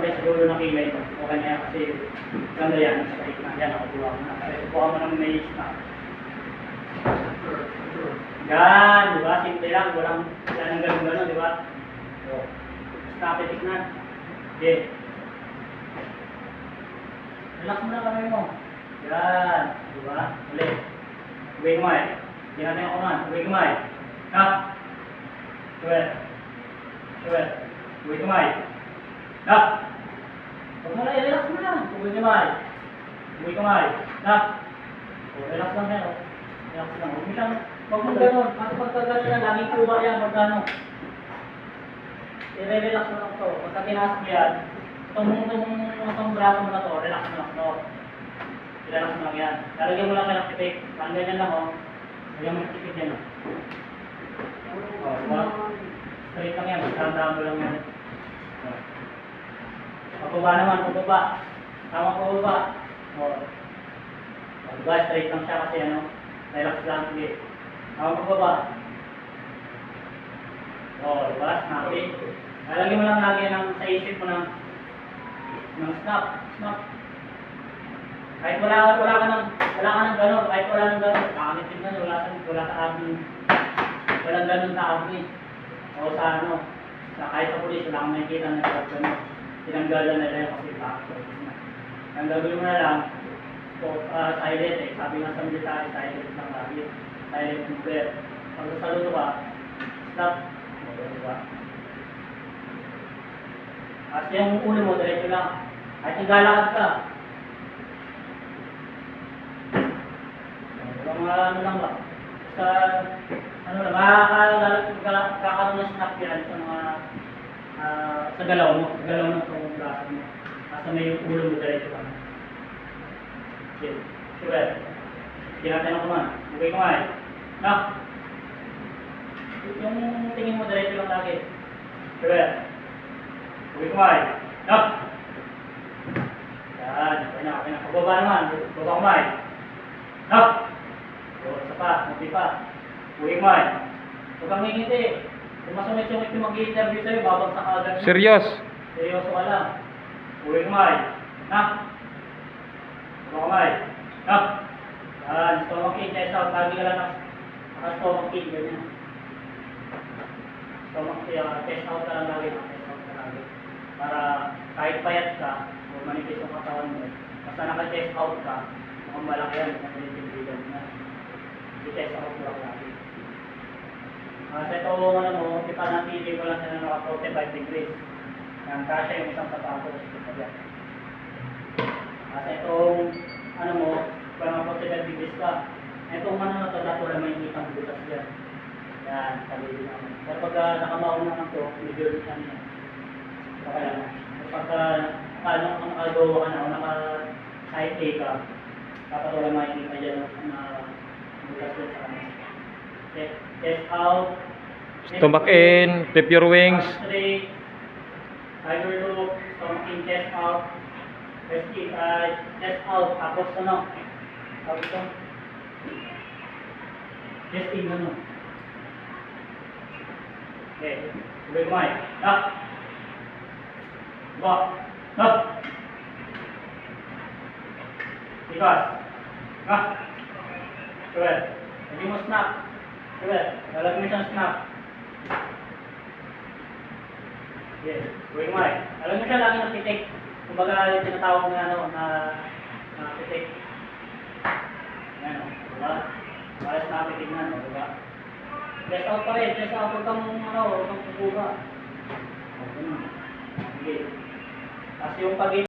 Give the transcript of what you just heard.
Sa dulo ng kilay mo. O kanya kasi ganda yan. Straight na yan. Nakukuha mo na. Kasi kuha mo ng may snap. Yan, di ba? Simple lang. Walang, wala nang ganun-ganun, di ba? So, stop it, tignan. Okay. Relax mo na kamay mo. Yan, di ba? Ulit. Uwi kumay. Hindi natin ako man. Uwi kumay. Ha? Uwi. Uwi. Uwi kumay. Ha? Huwag mo na, relax mo na. Uwi kumay. Uwi kumay. Ha? O, relax lang yan. o. Relax lang. Huwag mo siyang, huwag mo ganun. Kasi pagka ganun na, laging kuba yan. Pag ano. I-relax mo lang to. Pagka tinaas mo yan, itong, itong, itong braso mo na to, relax mo lang to. Relax mo lang yan. Lalagyan mo lang kayo ng tipik. Parang ganyan lang, oh. Lagyan mo ng tipik yan, oh. Oh, diba? Straight lang yan. Tandaan mo lang yan. Oh. Pababa naman, pababa. Tama pababa. Oh, diba? Straight lang siya kasi, ano. Relax lang, sige. Tama pababa. Oh, diba? Snappy. Lalagyan mo lang lagi ng sa isip mo ng ng snap, snap. Kahit wala wala ka nang wala ka nang gano'n, kahit wala nang gano'n, kakamit din gano'n, wala sa wala sa amin. Walang gano'n sa amin. O sa ano, sa kahit sa pulis, wala kang nakikita na gano'n. Tinanggalan na lang kasi bakit. Ang gagawin mo na lang, so, uh, silent eh. Sabi nga sa military, silent lang lagi. Silent and clear. Pag saludo ka, stop. O, diba? Kasi yung ulo mo, diretso lang. Kahit naglalakad ka. Walang mga ano lang ba? Sa, ano lang, makakakaroon ng snap yan sa mga, ah, sa galaw mo, sa galaw ng itong braso mo. Nasa may yung ulo mo, diretso lang. Okay, sure. Natin ako man. Okay kumain. Na? Yung tingin mo, diretso lang lagi. Sure. Uwi kumain. No? Yan. Okay na. Okay na. Pababa naman. Pababa kumain. No? O, isa pa. Hindi pa. Uwi kumain. Huwag kang ngingiti. Kung masungit-sungit yung mag-i-interview sa'yo, babagsak agad. Serious. Seryoso ka lang. Uwi kumain. Ha? Pababa kumain. No? Yan. Stomach in. Chest out. Lagi ka lang na. Naka-stomach in. Ganyan. Stomach uh, Chest out ka lang lagi. Chest out ka lagi para kahit payat ka o manipis yung katawan mo, basta naka-chest out ka, mukhang malaki yan, naka-intimidate na. I-chest out mo lang lagi. Ah, sa ito, ano mo, kita natili ko lang sila naka 45 degrees. Yan, kasya yung isang sapatos. Yan. Ah, sa itong, ano mo, parang 45 degrees ka. Itong ano na to, dapat wala may kitang butas yan. Yan, kalili naman. Pero pag uh, nakamaon naman to, medyo ano yan. Okay lang. Pagka ano, kung nakagawa ka na A ka, dapat wala makikita dyan na bukas dyan sa ano. Chest, chest out. Stomach in, flip your wings. Straight. Tiger. Stomach in, chest out. Chest in, uh, chest out. Tapos ano? Tapos ito. Chest in, ano? Okay. Sabay kumain. Ah! Ba. Ha. Ikas. Ha. Sure. Hindi mo snap. Sure. Lalagyan mo siyang snap. Yes. Uwi kumain. Alam mo siya lagi ng pitik. Kumbaga yung tinatawag na ano, na, na pitik. Yan o. Diba? Pares na pitik na? Diba? Chest out pa rin. Chest out. Huwag kang, ano, huwag kang subuga. O, ganun. Sige. Tapos yung pag